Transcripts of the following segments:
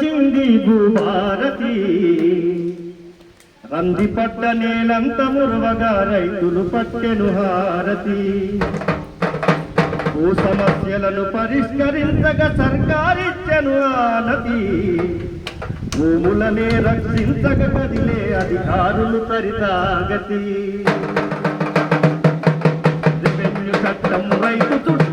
వచ్చింది భూభారతి. రంది పట్ల నేలంత మురవగా రైతులు పట్టెను హారతి. భూ సమస్యలను పరిష్కరించగా సర్కారిచ్చను ఆనతి. భూములనే రక్షించక కదిలే అధికారులు తరితాగతి. రెవెన్యూ చట్టం రైతు చుట్టూ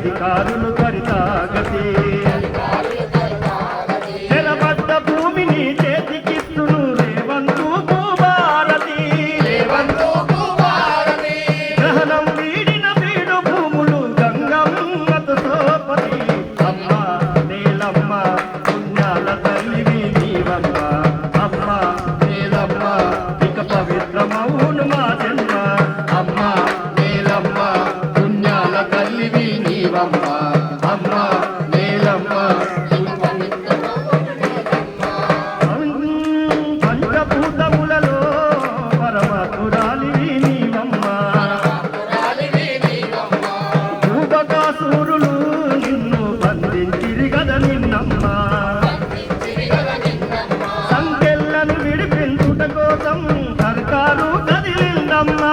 అధికారులు త్వరితాగతి నిలబడ్డ భూమిని చేతికిస్తును సంకెళ్ళను విడిపించుట కోసం సర్కారు కదిలిందమ్మా.